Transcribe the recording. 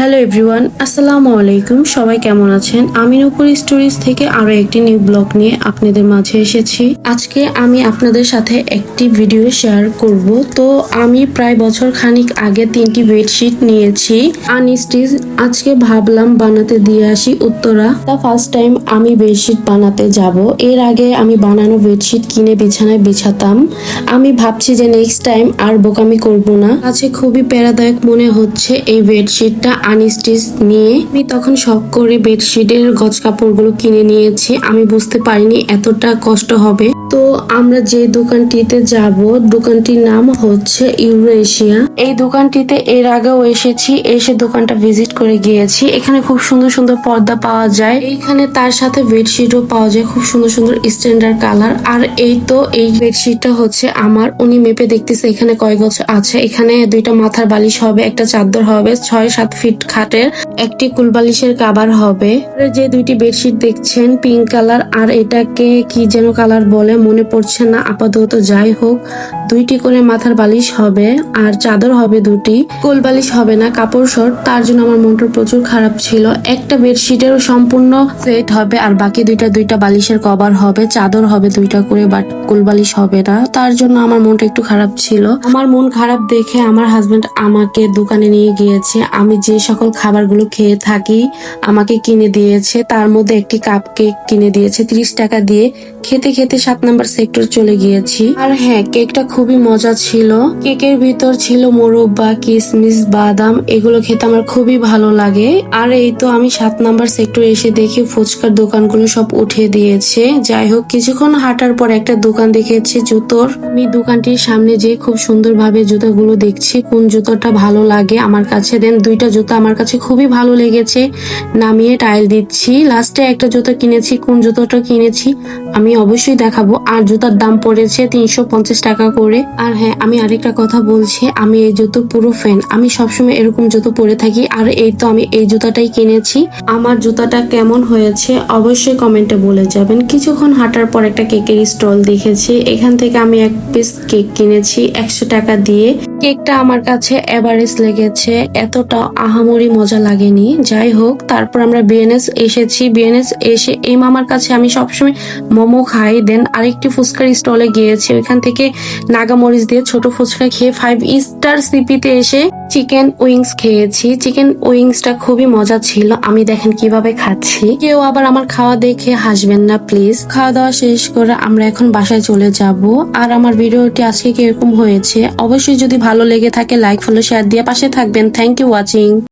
Hello everyone, আসসালামু আলাইকুম। সবাই কেমন আছেন? আমি নূপুর স্টোরিজ থেকে আরও একটি নিউ ব্লগ নিয়ে আপনাদের মাঝে এসেছি। আজকে আমি আপনাদের সাথে একটি ভিডিও শেয়ার করব। তো আমি প্রায় বছর খানিক আগে তিনটি বেডশিট নিয়েছি। আনস্টিচ আজকে ভাবলাম বানাতে দিয়ে আসি উত্তরা। তা ফার্স্ট টাইম আমি বেডশিট বানাতে যাব। এর আগে আমি বানানো বেডশিট কিনে বিছানায় বিছাতাম। আমি ভাবছি যে নেক্সট টাইম আর বোকামি করব না। আছে খুবই প্যারাদায়ক মনে হচ্ছে এই বেডশিটটা। আনস্টিচ নিয়ে আমি তখন শখ করে বেডশিটের গজ কাপড়গুলো কিনে নিয়েছি। আমি বুঝতে পারিনি এতটা কষ্ট হবে। তো আমরা যে দোকানটিতে যাব, দোকানটির নাম হচ্ছে ইউরোএশিয়া এই দোকানটিতে এর আগেও এসেছি, এসে দোকানটা ভিজিট করে গিয়েছি। এখানে খুব সুন্দর সুন্দর পর্দা পাওয়া যায়। এইখানে তার সাথে বেডশিটও পাওয়া যায়, খুব সুন্দর সুন্দর স্ট্যান্ডার্ড কালার আর এই তো এই বেডশিটটা হচ্ছে আমার, উনি মেপে দেখতেছে এখানে কয় গছ আছে। এখানে দুইটা মাথার বালিশ হবে, একটা চাদর হবে, ছয় সাত ফিট খাটের একটি কুলবালিশের কাবার হবে। যে দুইটি বেডশিট দেখছেন পিঙ্ক কালার আর এটাকে কি যেন কালার বলে মনে পড়ছে না। আপাতত যাই হোক, দুইটি করে মাথার বালিশ হবে আর চাদর হবে দুটি। কোল বালিশ হবে না, কাপড় শর্ট। তার জন্য আমার মনটা প্রচুর খারাপ ছিল। একটা বেডশিটের সম্পূর্ণ সেট হবে আর বাকি দুইটা দুইটা বালিশের কভার হবে, চাদর হবে দুইটা করে, বাট কোল বালিশ হবে না। তার জন্য আমার মনটা একটু খারাপ ছিল। আমার মন খারাপ দেখে আমার হাজবেন্ড আমাকে দোকানে নিয়ে গিয়েছে। আমি যে সকল খাবারগুলো খেয়ে থাকি, আমাকে কিনে দিয়েছে। তার মধ্যে একটি কাপ কেক কিনে দিয়েছে। ত্রিশ টাকা দিয়ে খেতে খেতে সাত নাম্বার সেক্টর চলে গিয়েছি। আর হ্যাঁ কেকটা খুবই মজা ছিল। কেকের ভিতর ছিল মোরব্বা কিশমিশ বাদাম, এগুলো খেতে আমার খুবই ভালো লাগে। আর এই তো আমি সাত নাম্বার সেক্টর এসে দেখি ফুচকার দোকানগুলো সব উঠিয়ে দিয়েছে। যাই হোক, কিছুক্ষণ হাঁটার পর একটা দোকান দেখেছি, জুতোর। আমি দোকানটির সামনে যে খুব সুন্দরভাবে জুতোগুলো দেখছি, কোন জুতোটা ভালো লাগে আমার কাছে। দেন দুইটা জুতো আমার কাছে খুবই ভালো লেগেছে। নামিয়ে টাইল দিচ্ছি। লাস্টে একটা জুতো কিনেছি, কোন জুতোটা কিনেছি, আমি অবশ্যই দেখাবো। আর জুতার দাম পড়েছে তিনশো পঞ্চাশ টাকা করে। আর হ্যাঁ আমি আরেকটা কথা বলছি। আমি এই জুতো পুরো ফ্যান আমি সবসময় এরকম জুতো পরে থাকি। আর এই তো আমি এই জুতাটাই কিনেছি। আমার জুতাটা কেমন হয়েছে অবশ্যই কমেন্টে বলে যাবেন। কিছুক্ষণ হাঁটার পর একটা কেকের স্টল দেখেছি। এখান থেকে আমি এক পিস কেক কিনেছি একশো টাকা দিয়ে। কেকটা আমার কাছে এভারেজ লেগেছে। এতটা আহামরি মজা লাগেনি। যাই হোক, তারপর আমরা বিএনএস এসেছি। বিএনএস এসে এই মামার কাছে আমি সবসময় মোমো খাই দেন আরেকটি ফুচকার স্টলে গিয়েছি। ওইখান থেকে নাগামরিচ দিয়ে ছোট ফুচকা খেয়ে ফাইভ স্টার সিপিতে এসে চিকেন উইংস খেয়েছি। চিকেন উইংসটা খুবই মজা ছিল। আমি দেখেন কীভাবে খাচ্ছি। কেউ আবার আমার খাওয়া দেখে হাসবেন না প্লিজ খাওয়া দাওয়া শেষ করে আমরা এখন বাসায় চলে যাব। আর আমার ভিডিওটি আজকে কীরকম হয়েছে? অবশ্যই যদি ভালো লেগে থাকে লাইক ফলো শেয়ার দিয়ে পাশে থাকবেন। Thank you watching